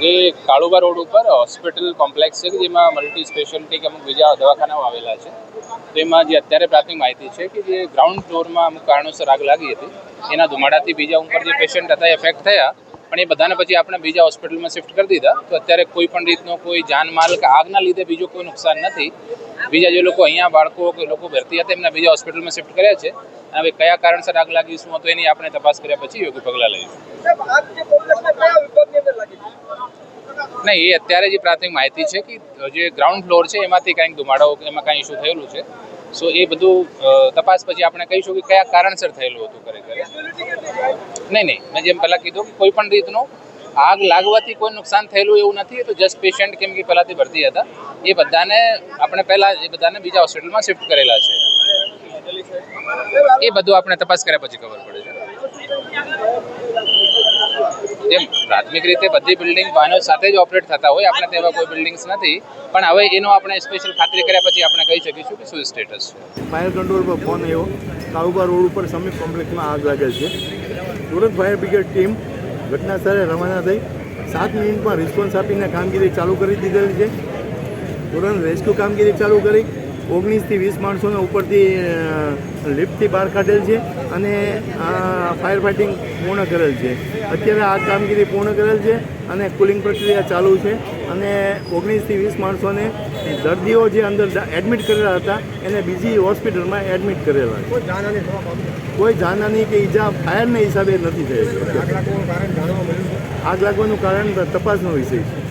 જે કાળુબા રોડ ઉપર hospital complex છે કે જેમાં મલ્ટી સ્પેશિયાલિટી કે અમુક બીજા દવાખાનાઓ આવેલા છે. તો એમાં જે અત્યારે પ્રાથમિક માહિતી છે કે જે ગ્રાઉન્ડ ફ્લોરમાં અમુક કારણોસર આગ લાગી હતી. એના ધુમાડાથી બીજા ઉપર જે પેશન્ટ હતા એફેક્ટ થયા. પણ એ બધાને પછી આપણે બીજા હોસ્પિટલમાં શિફ્ટ કરી દીધા. તો અત્યારે કોઈ પણ રીતનો કોઈ જાનમાલ કે આગના લીધે બીજો કોઈ નુકસાન નથી. બીજા જે લોકો અહીંયા બાળકો કે લોકો ભરતી હતા એમના બીજા હોસ્પિટલમાં શિફ્ટ કર્યા છે. અને હવે કયા કારણસર આગ લાગી શું હતું એની આપણે તપાસ કર્યા પછી યોગ્ય પગલાં લઈશું સાહેબ, આગ જે કોમ્પ્લેક્સના કયા વિભાગની અંદર લાગી છે? નહીં, એ અત્યારે જે પ્રાથમિક માહિતી છે કે જે ગ્રાઉન્ડ ફ્લોર છે, એમાંથી કંઈક ધુમાડો એમાં કાંઈ ઇસ્યુ થયેલું છે. સો એ બધું તપાસ પછી આપણે કહીશું કે કયા કારણસર થયેલું હતું ખરેખર. નહીં નહીં, મેં જેમ પહેલાં કીધું કે કોઈ પણ રીતનું આગ લાગવાથી કોઈ નુકસાન થયેલું એવું નથી તો જસ્ટ પેશન્ટ કેમ કે પહેલાંથી ભરતી હતા. એ બધાને આપણે પહેલાં, એ બધાને બીજા હોસ્પિટલમાં શિફ્ટ કરેલા છે. એ બધું આપણે તપાસ કર્યા પછી ખબર પડે છે. જેમ પ્રાથમિક રીતે બધી બિલ્ડિંગ વાહનો સાથે જ ઓપરેટ થતા હોય, આપણે તેવા કોઈ બિલ્ડિંગ્સ નથી. પણ હવે એનો આપણે સ્પેશિયલ ખાતરી કર્યા પછી આપણે કહી શકીશું કે શું સ્ટેટસ છે. ફાયર પર ફોન આવ્યો. કાળુબા રોડ ઉપર સમીપ કોમ્પ્લેક્સમાં આગ લાગે છે. તુરંત ફાયર બ્રિગેડ ટીમ ઘટના સ્થળે રવાના થઈ સાત મિનિટમાં રિસ્પોન્સ આપીને કામગીરી ચાલુ કરી દીધેલી છે. તુરંત રેસ્ક્યુ કામગીરી ચાલુ કરી. ઓગણીસથી વીસ માણસોને ઉપરથી લિફ્ટથી બહાર કાઢેલ છે અને ફાયર ફાઇટિંગ પૂર્ણ કરેલ છે. અત્યારે આ કામગીરી પૂર્ણ કરેલ છે અને કુલિંગ પ્રક્રિયા ચાલુ છે અને ઓગણીસથી વીસ માણસોને દર્દીઓ જે અંદર એડમિટ કરેલા હતા એને બીજી હોસ્પિટલમાં એડમિટ કરેલા છે. કોઈ જાનહાની કે ઈજા ફાયરના હિસાબે નથી થઈ આગ લાગવાનું કારણ તપાસનો વિષય છે.